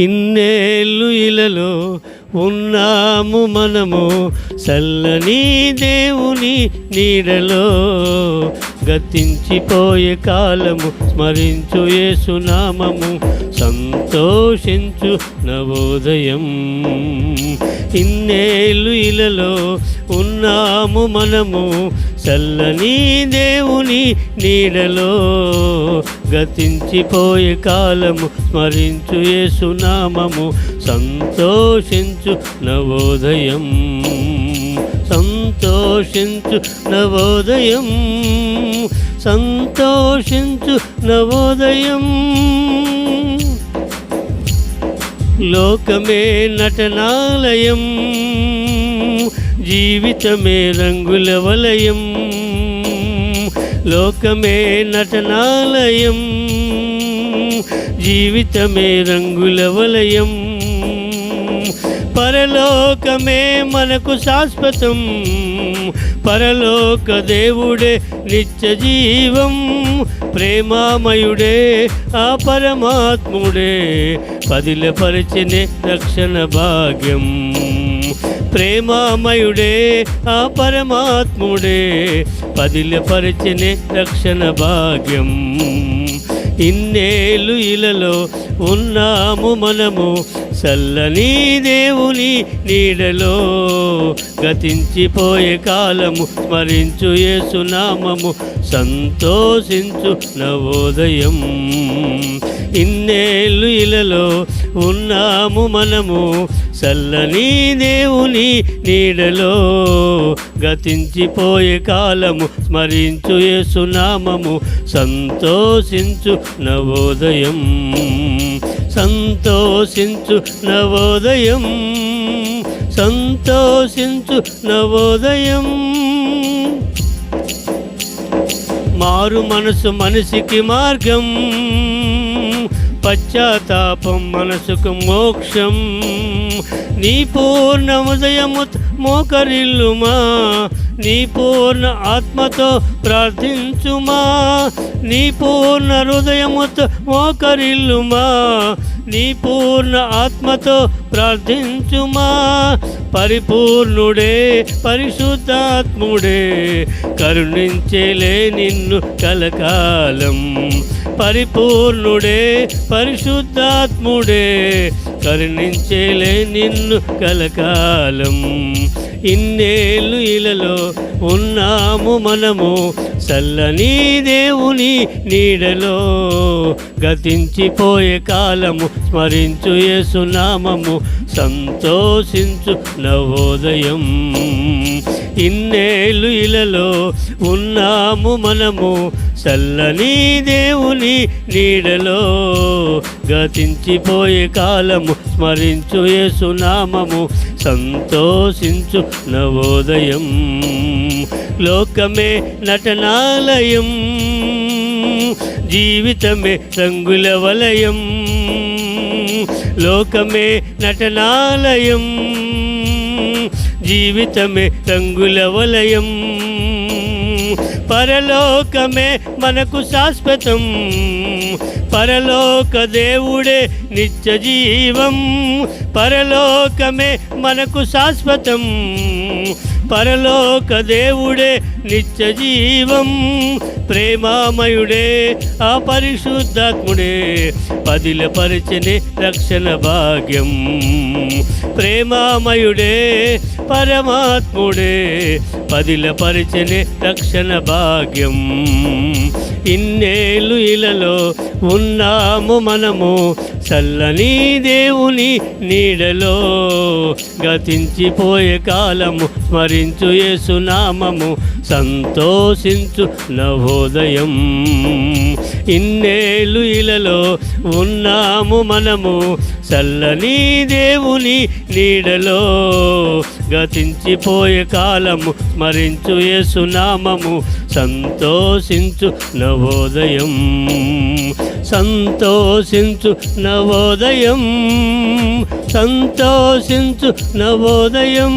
ఇన్నేళ్ళు ఇలలో ఉన్నాము మనము చల్లని దేవుని నీడలో. గతించిపోయే కాలము స్మరించు యేసునామము సంతోషించు నవోదయం. ఇన్నేళ్ళు ఇలలో ఉన్నాము మనము చల్లని దేవుని నీడలో గతించిపోయే కాలము స్మరించు యేసునామము సంతోషించు నవోదయం. సంతోషించు నవోదయం. సంతోషించు నవోదయం. లోకమే నటనాలయం. జీవితమే రంగుల వలయం లోకమే నటనాలయం. జీవితమే రంగుల వలయం పరలోకమే మనకు శాశ్వతం. పరలోక దేవుడే నిత్య జీవం ప్రేమామయుడే ఆ పరమాత్ముడే పదిలపరిచినే రక్షణ భాగ్యం. ప్రేమామయుడే ఆ పరమాత్ముడే పదిలపరిచినే రక్షణ భాగ్యం. ఇన్నేళ్ళు ఇలలో ఉన్నాము మనము చల్లని దేవుని నీడలో గతించిపోయే కాలము స్మరించు యేసునామము సంతోషించు నవోదయం. ఇన్నేళ్ళు ఇలలో ఉన్నాము మనము చల్లని దేవుని నీడలో గతించిపోయే కాలము స్మరించు యేసునామము సంతోషించు నవోదయం సంతోషించు నవోదయం సంతోషించు నవోదయం. మారు మనసు మనిషికి మార్గం. పశ్చాత్తాపం మనసుకు మోక్షం. నీ పూర్ణ ఉదయము మోకరిల్లుమా? నీ పూర్ణ ఆత్మతో ప్రార్థించుమా? నీ పూర్ణ హృదయముతో మోకరిల్లుమా? నీ పూర్ణ ఆత్మతో ప్రార్థించుమా? పరిపూర్ణుడే పరిశుద్ధాత్ముడే కరుణించేలే నిన్ను కలకాలం. పరిపూర్ణుడే పరిశుద్ధాత్ముడే కరుణించేలే నిన్ను కలకాలం. ఇన్నేళ్ళు ఇలలో ఉన్నాము మనము చల్లని దేవుని నీడలో గతించిపోయే కాలము స్మరించు యేసునామము సంతోషించు నవోదయం ఇన్నేళ్ళు ఇలలో ఉన్నాము మనము చల్లని దేవుని నీడలో. గతించిపోయే కాలము స్మరించు యేసునామము సంతోషించు నవోదయం. లోకమే నటనాలయం జీవితమే రంగుల వలయం. లోకమే నటనాలయం. జీవితమే రంగుల వలయం. పరలోకమే మనకు శాశ్వతం. పరలోక దేవుడే నిత్య జీవం. పరలోకమే మనకు శాశ్వతం. పరలోక దేవుడే నిత్య జీవం. ప్రేమామయుడే ఆ పరిశుద్ధాత్ముడే పదిల పదిలపరిచని రక్షణ భాగ్యం. ప్రేమామయుడే పరమాత్ముడే పదిల పదిలపరిచని రక్షణ భాగ్యం. ఇన్నేళ్ళు ఇలలో ఉన్నాము మనము. చల్లని దేవుని నీడలో గతించిపోయే కాలము స్మరించు యేసునామము సంతోషించు నవోదయం. ఇన్నేళ్ళు ఇలలో ఉన్నాము మనము. చల్లని దేవుని నీడలో గతించిపోయే కాలము స్మరించు యేసునామము సంతోషించు నవోదయం సంతోషించు నవోదయం సంతోషించు నవోదయం.